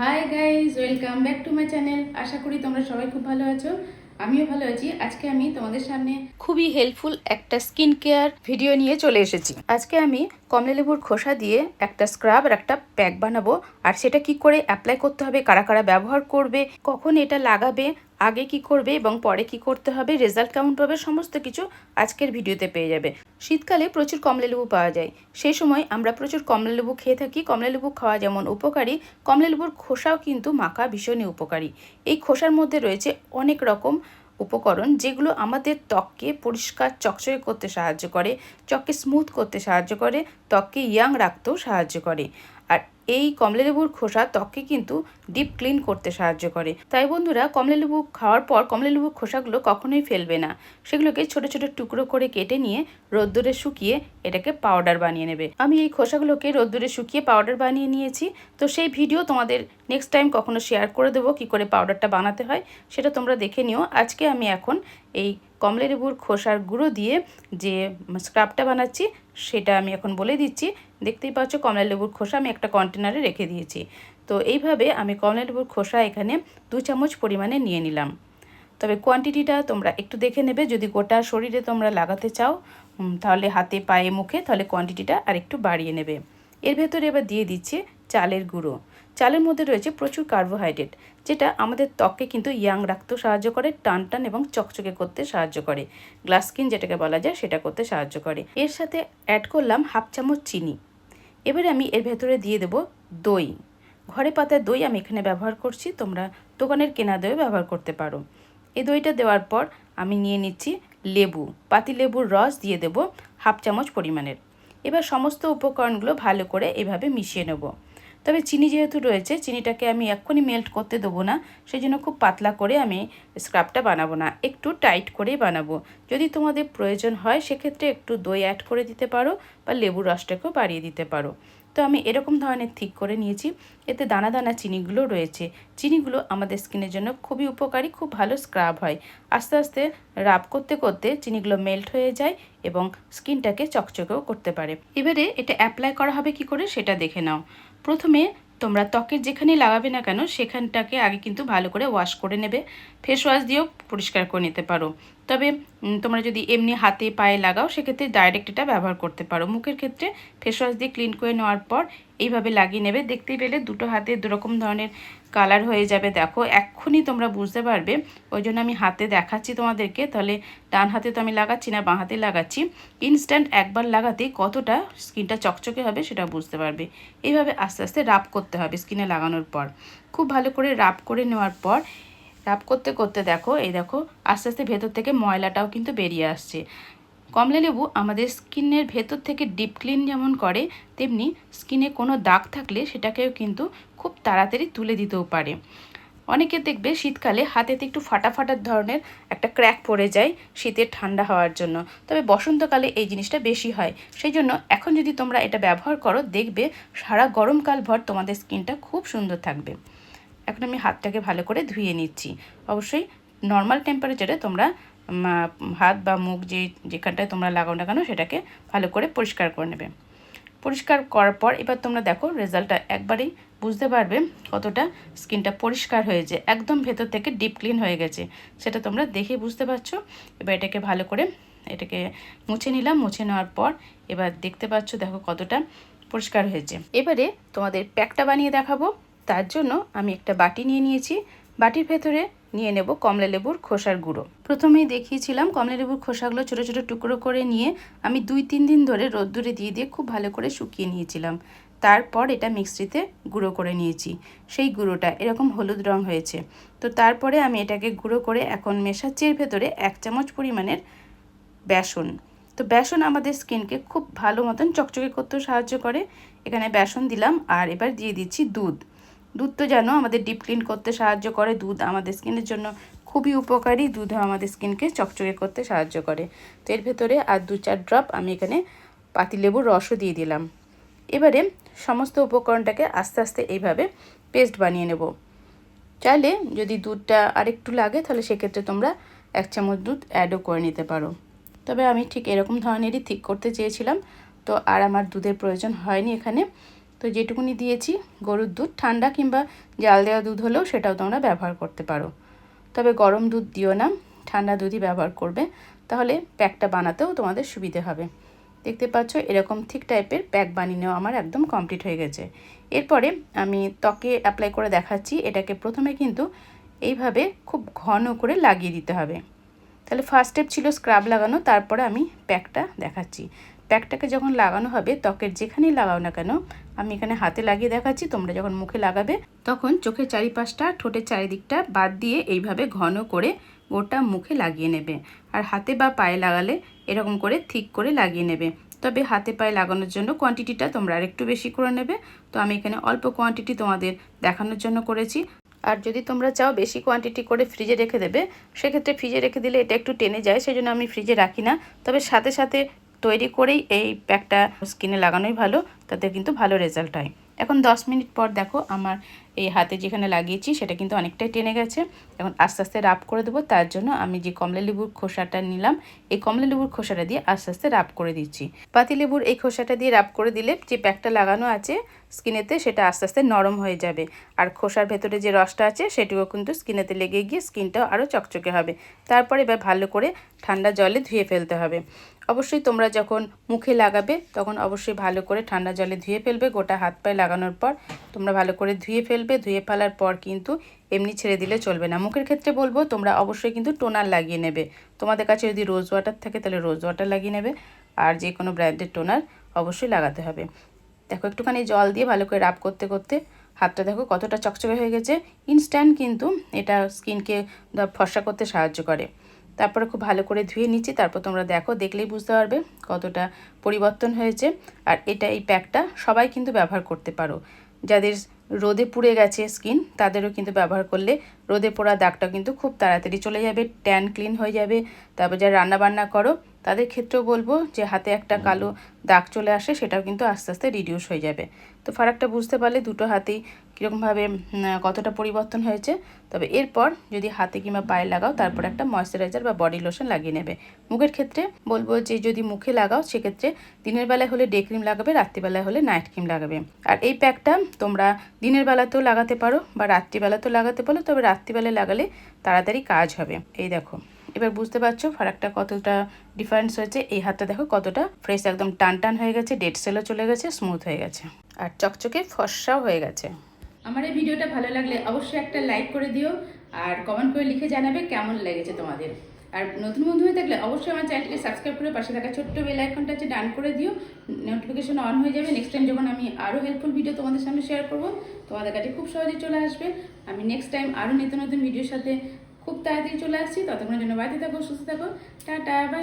Hi guys welcome back to my channel আশা করি তোমরা সবাই খুব ভালো আছো। আমিও ভালো আছি। আজকে আমি তোমাদের সামনে খুবই হেল্পফুল একটা স্কিন কেয়ার ভিডিও নিয়ে চলে এসেছি। আজকে আমি কমলালেবুর খোসা দিয়ে একটা স্ক্রাব আর একটা প্যাক বানাবো। আর সেটা কি করে অ্যাপ্লাই করতে হবে, কারা কারা ব্যবহার করবে, কখন এটা লাগাবে আগে কি করবে এবং পরে কি করতে হবে রেজাল্ট কেমন পাবে, সমস্ত কিছু আজকের ভিডিওতে পেয়ে যাবে। শীতকালে প্রচুর কমলালেবু পাওয়া যায়। সেই সময় আমরা প্রচুর কমলালেবু খেয়ে থাকি। কমলালেবু খাওয়া যেমন উপকারী, কমলালেবুর খোসাও কিন্তু মাখা ভীষণই উপকারী। এই খোসার মধ্যে রয়েছে অনেক রকম উপকরণ যেগুলো আমাদের ত্বককে পরিষ্কার, চকচকে করতে সাহায্য করে, ত্বককে স্মুথ করতে সাহায্য করে, ত্বককে ইয়াং রাখতেও সাহায্য করে। এই কমলালেবুর খোসা ত্বককে কিন্তু ডিপ ক্লিন করতে সাহায্য করে। তাই বন্ধুরা, কমলালেবু খাওয়ার পর কমলালেবুর খোসাগুলো কখনোই ফেলবে না। সেগুলোকে ছোট ছোট টুকরো করে কেটে নিয়ে রোদ্দুরে শুকিয়ে এটাকে পাউডার বানিয়ে নেবে। আমি এই খোসাগুলোকে রোদ্দুরে শুকিয়ে পাউডার বানিয়ে নিয়েছি। তো সেই ভিডিও তোমাদের নেক্সট টাইম কখনো শেয়ার করে দেবো, কী করে পাউডারটা বানাতে হয়, সেটা তোমরা দেখে নিও। আজকে আমি এখন এই কমলালেবুর খোসার গুঁড়ো দিয়ে যে স্ক্রাবটা বানাচ্ছি সেটা আমি এখন বলে দিচ্ছি। দেখতেই পাচ্ছ কমলা লেবুর খোসা আমি একটা কন্টেনারে রেখে দিয়েছি। তো এইভাবে আমি কমলা লেবুর খোসা এখানে দু চামচ পরিমাণে নিয়ে নিলাম। তবে কোয়ান্টিটিটা তোমরা একটু দেখে নেবে। যদি গোটা শরীরে তোমরা লাগাতে চাও তাহলে হাতে, পায়ে, মুখে, তাহলে কোয়ান্টিটিটা আর একটু বাড়িয়ে নেবে। এর ভেতরে এবার দিয়ে দিচ্ছে চালের গুঁড়ো। চালের মধ্যে রয়েছে প্রচুর কার্বোহাইড্রেট, যেটা আমাদের ত্বককে কিন্তু ইয়াং রাখতেও সাহায্য করে টান টান এবং চকচকে করতে সাহায্য করে। গ্লাস স্কিন যেটাকে বলা যায়, সেটা করতে সাহায্য করে। এর সাথে অ্যাড করলাম হাফ চামচ চিনি। এবারে আমি এর ভেতরে দিয়ে দেব দই। ঘরে পাতার দই আমি এখানে ব্যবহার করছি, তোমরা দোকানের কেনা দইও ব্যবহার করতে পারো। এই দইটা দেওয়ার পর আমি নিয়ে নিচ্ছি লেবু। পাতি লেবুর রস দিয়ে দেব হাফ চামচ পরিমাণের। এবার সমস্ত উপকরণগুলো ভালো করে এভাবে মিশিয়ে নেব। তবে চিনি যেহেতু রয়েছে, চিনিটাকে আমি এক্ষুনি মেল্ট করতে দেবো না। সেই জন্য খুব পাতলা করে আমি স্ক্রাবটা বানাবো না। একটু টাইট করেই বানাবো। যদি তোমাদের প্রয়োজন হয়, সেক্ষেত্রে একটু দই অ্যাড করে দিতে পারো বা লেবুর রসটাকেও বাড়িয়ে দিতে পারো। তো আমি এরকম ধরনের ঠিক করে নিয়েছি। এতে দানা দানা চিনিগুলো রয়েছে। চিনিগুলো আমাদের স্কিনের জন্য খুবই উপকারী, খুব ভালো স্ক্রাব হয়। আস্তে আস্তে রাব করতে করতে চিনিগুলো মেল্ট হয়ে যায় এবং স্কিনটাকে চকচকেও করতে পারে। এবারে এটা অ্যাপ্লাই করা হবে কি করে সেটা দেখে নাও। প্রথমে তোমরা ত্বকের যেখানে লাগাবে না কেন, সেখানটাকে আগে কিন্তু ভালো করে ওয়াশ করে নেবে। ফেস ওয়াশ দিয়েও পরিষ্কার করে নিতে পারো। তবে তোমরা যদি এমনি হাতে পায়ে লাগাও, সেক্ষেত্রে ডাইরেক্ট এটা ব্যবহার করতে পারো। মুখের ক্ষেত্রে ফেস ওয়াশ দিয়ে ক্লিন করে নেওয়ার পর এইভাবে লাগিয়ে নেবে। দেখতেই পেলে দুটো হাতে দুরকম ধরনের কালার হয়ে যাবে। দেখো, এক্ষুনি তোমরা বুঝতে পারবে। ওই জন্য আমি হাতে দেখাচ্ছি তোমাদেরকে। তাহলে ডান হাতে তো আমি লাগাচ্ছি না, বাঁ হাতে লাগাচ্ছি। ইনস্ট্যান্ট একবার লাগাতেই কতটা স্কিনটা চকচকে হবে সেটা বুঝতে পারবে। এইভাবে আস্তে আস্তে রাব করতে হবে স্কিনে লাগানোর পর। খুব ভালো করে রাব করে নেওয়ার পর রাব করতে করতে দেখো, এই দেখো, আস্তে আস্তে ভেতর থেকে ময়লাটাও কিন্তু বেরিয়ে আসছে। কমলা লেবু আমাদের স্কিনের ভেতর থেকে ডিপ ক্লিন যেমন করে, তেমনি স্কিনে কোনো দাগ থাকলে সেটাকেও কিন্তু খুব তাড়াতাড়ি তুলে দিতেও পারে। অনেকে দেখবে শীতকালে হাতেতে একটু ফাটা ফাটার ধরনের একটা ক্র্যাক পড়ে যায় শীতের ঠান্ডা হওয়ার জন্য। তবে বসন্তকালে এই জিনিসটা বেশি হয়। সেই জন্য এখন যদি তোমরা এটা ব্যবহার করো, দেখবে সারা গরমকাল ভর তোমাদের স্কিনটা খুব সুন্দর থাকবে। এখন আমি হাতটাকে ভালো করে ধুয়ে নিচ্ছি। অবশ্যই নর্মাল টেম্পারেচারে তোমরা হাত বা মুখ যে, যেখানটায় তোমরা লাগাও না কেন সেটাকে ভালো করে পরিষ্কার করে নেবে। পরিষ্কার করার পর এবার তোমরা দেখো রেজাল্টটা একবারেই বুঝতে পারবে কতটা স্কিনটা পরিষ্কার হয়েছে। একদম ভেতর থেকে ডিপ ক্লিন হয়ে গেছে। সেটা তোমরা দেখে বুঝতে পারছ। এবার এটাকে ভালো করে এটাকে মুছে নিলাম। মুছে নেওয়ার পর এবার দেখতে পাচ্ছ দেখো কতটা পরিষ্কার হয়েছে। এবারে তোমাদের প্যাকটা বানিয়ে দেখাবো। তার জন্য আমি একটা বাটি নিয়ে নিয়েছি। বাটির ভেতরে নিয়ে নেব কমলা লেবুর খোসার গুঁড়ো। প্রথমেই দেখিয়েছিলাম কমলা লেবুর খোসাগুলো ছোটো ছোটো টুকরো করে নিয়ে আমি দুই তিন দিন ধরে রোদ্দুরে দিয়ে দিয়ে খুব ভালো করে শুকিয়ে নিয়েছিলাম। তারপর এটা মিক্সিতে গুঁড়ো করে নিয়েছি। সেই গুঁড়োটা এরকম হলুদ রং হয়েছে। তো তারপরে আমি এটাকে গুঁড়ো করে এখন মেশাচ্ছি এর ভেতরে এক চামচ পরিমাণের বেসন। তো বেসন আমাদের স্কিনকে খুব ভালো মতন চকচকে করতেও সাহায্য করে। এখানে বেসন দিলাম আর এবার দিয়ে দিচ্ছি দুধ। দুধ তো জানো আমাদের ডিপ ক্লিন করতে সাহায্য করে। দুধ আমাদের স্কিনের জন্য খুবই উপকারী। দুধও আমাদের স্কিনকে চকচকে করতে সাহায্য করে। তো এর ভেতরে আর দু চার ড্রপ আমি এখানে পাতিলেবুর রসও দিয়ে দিলাম। এবারে সমস্ত উপকরণটাকে আস্তে আস্তে এইভাবে পেস্ট বানিয়ে নেব। চাইলে যদি দুধটা আরেকটু লাগে, তাহলে সেক্ষেত্রে তোমরা এক চামচ দুধ অ্যাডও করে নিতে পারো। তবে আমি ঠিক এরকম ধরনেরই ঠিক করতে চেয়েছিলাম। তো আর আমার দুধের প্রয়োজন হয়নি এখানে। তো যেটুকুনি দিয়েছি, গরুর দুধ, ঠান্ডা কিংবা জাল দেওয়া দুধ হলেও সেটাও তোমরা ব্যবহার করতে পারো। তবে গরম দুধ দিও না, ঠান্ডা দুধই ব্যবহার করবে, তাহলে প্যাকটা বানাতেও তোমাদের সুবিধে হবে। দেখতে পাচ্ছ, এরকম ঠিক টাইপের প্যাক বানিয়ে নেওয়া আমার একদম কমপ্লিট হয়ে গেছে। এরপরে আমি ত্বকে অ্যাপ্লাই করে দেখাচ্ছি, এটাকে প্রথমে কিন্তু এইভাবে খুব ঘন করে লাগিয়ে দিতে হবে। তাহলে ফার্স্ট স্টেপ ছিল স্ক্রাব লাগানো, তারপরে আমি প্যাকটা দেখাচ্ছি। প্যাকটাকে যখন লাগানো হবে, ত্বকের যেখানেই লাগাও না কেন, আমি এখানে হাতে লাগিয়ে দেখাচ্ছি, তোমরা যখন মুখে লাগাবে, তখন চোখের চারিপাশটা, ঠোঁটের চারিদিকটা বাদ দিয়ে এইভাবে ঘন করে গোটা মুখে লাগিয়ে নেবে। আর হাতে বা পায়ে লাগালে এরকম করে ঠিক করে লাগিয়ে নেবে। তবে হাতে পায়ে লাগানোর জন্য কোয়ান্টিটিটা তোমরা আরেকটু বেশি করে নেবে। তো আমি এখানে অল্প কোয়ান্টিটি তোমাদের দেখানোর জন্য করেছি। আর যদি তোমরা চাও বেশি কোয়ান্টিটি করে ফ্রিজে রেখে দেবে, সেক্ষেত্রে ফ্রিজে রেখে দিলে এটা একটু টেনে যায় সেই জন্য আমি ফ্রিজে রাখি না। তবে সাথে সাথে তৈরি করেই এই প্যাকটা স্কিনে লাগানোই ভালো, তাতে কিন্তু ভালো রেজাল্ট হয়। এখন দশ মিনিট পর দেখো আমার এই হাতে যেখানে লাগিয়েছি সেটা কিন্তু অনেকটাই টেনে গেছে। এখন আস্তে আস্তে রাব করে দেবো, তার জন্য আমি যে কমলা লেবুর খোসাটা নিলাম, এই কমলা লেবুর খোসাটা দিয়ে আস্তে আস্তে রাব করে দিচ্ছি। পাতি লেবুর এই খোসাটা দিয়ে রাব করে দিলে যে প্যাকটা লাগানো আছে স্কিনেতে সেটা আস্তে আস্তে নরম হয়ে যাবে। আর খোসার ভেতরে যে রসটা আছে সেটুকু কিন্তু স্কিনেতে লেগে গিয়ে স্কিনটাও আরও চকচকে হবে। তারপরে এবার ভালো করে ঠান্ডা জলে ধুয়ে ফেলতে হবে। অবশ্যই তোমরা যখন মুখে লাগাবে, তখন অবশ্যই ভালো করে ঠান্ডা জলে ধুয়ে ফেলবে। গোটা হাত পায়ে লাগানোর পর তোমরা ভালো করে ধুয়ে ফেলবে। ধুয়ে ফেলার পর কিন্তু এমনি ছেড়ে দিলে চলবে না। মুখের ক্ষেত্রে বলব, তোমরা অবশ্যই কিন্তু টোনার লাগিয়ে নেবে। তোমাদের কাছে যদি রোজ ওয়াটার থাকে, তাহলে রোজ ওয়াটার লাগিয়ে নেবে। আর যে কোনো ব্র্যান্ডের টোনার অবশ্যই লাগাতে হবে। দেখো, একটুখানি জল দিয়ে ভালো করে রাব করতে করতে হাতটা দেখো কতটা চকচকে হয়ে গেছে। ইনস্ট্যান্ট কিন্তু এটা স্কিনকে ফর্সা করতে সাহায্য করে। তারপরে খুব ভালো করে ধুয়ে নিচ্ছি তারপর তোমরা দেখো দেখলেই বুঝতে পারবে কতটা পরিবর্তন হয়েছে। আর এটা এই প্যাকটা সবাই কিন্তু ব্যবহার করতে পারো। যাদের রোদে পুড়ে গেছে স্কিন তাদেরও কিন্তু ব্যবহার করলে রোদে পোড়া দাগটা কিন্তু খুব তাড়াতাড়ি চলে যাবে ট্যান ক্লিন হয়ে যাবে। তারপর যারা রান্না বান্না করো তাদের ক্ষেত্রেও বলব যে হাতে একটা কালো দাগ চলে আসে সেটাও কিন্তু আস্তে আস্তে রিডিউস হয়ে যাবে। তো ফারাকটা বুঝতে পারলে দুটো হাতেই কীরকমভাবে কতটা পরিবর্তন হয়েছে। তবে এরপর যদি হাতে কিংবা পায়ে লাগাও, তারপর একটা ময়শ্চারাইজার বা বডি লোশন লাগিয়ে নেবে। মুখের ক্ষেত্রে বলব যে, যদি মুখে লাগাও, সেক্ষেত্রে দিনের বেলায় হলে ডে ক্রিম লাগাবে, রাত্রিবেলায় হলে নাইট ক্রিম লাগাবে। আর এই প্যাকটা তোমরা দিনের বেলাতেও লাগাতে পারো বা রাত্রিবেলাতেও লাগাতে পারো, তবে রাত্রিবেলায় লাগালে তাড়াতাড়ি কাজ হবে। এই দেখো, এবার বুঝতে পারছ ফারাকটা কতটা ডিফারেন্স হয়েছে। এই হাতটা দেখো কতটা ফ্রেশ একদম টান টান হয়ে গেছে ডেড সেলও চলে গেছে স্মুথ হয়ে গেছে। আর চকচকে ফর্সাও হয়ে গেছে। আমার এই ভিডিওটা ভালো লাগলে অবশ্যই একটা লাইক করে দিও আর কমেন্ট করে লিখে জানাবে কেমন লেগেছে তোমাদের। আর নতুন বন্ধু হয়ে থাকলে অবশ্যই আমার চ্যানেলকে সাবস্ক্রাইব করে পাশে থাকা ছোট্ট বেল আইকনটা আছে ডান করে দিও। নোটিফিকেশন অন হয়ে যাবে নেক্সট টাইম যখন আমি আরও হেল্পফুল ভিডিও তোমাদের সামনে শেয়ার করব, তোমাদের কাছে খুব সহজে চলে আসবে। আমি নেক্সট টাইম আরও নিত্য নতুন ভিডিওর সাথে খুব তাড়াতাড়ি চলে আসছি। ততক্ষণের জন্য বাড়িতে থাকো, সুস্থ থাকো। Tata bye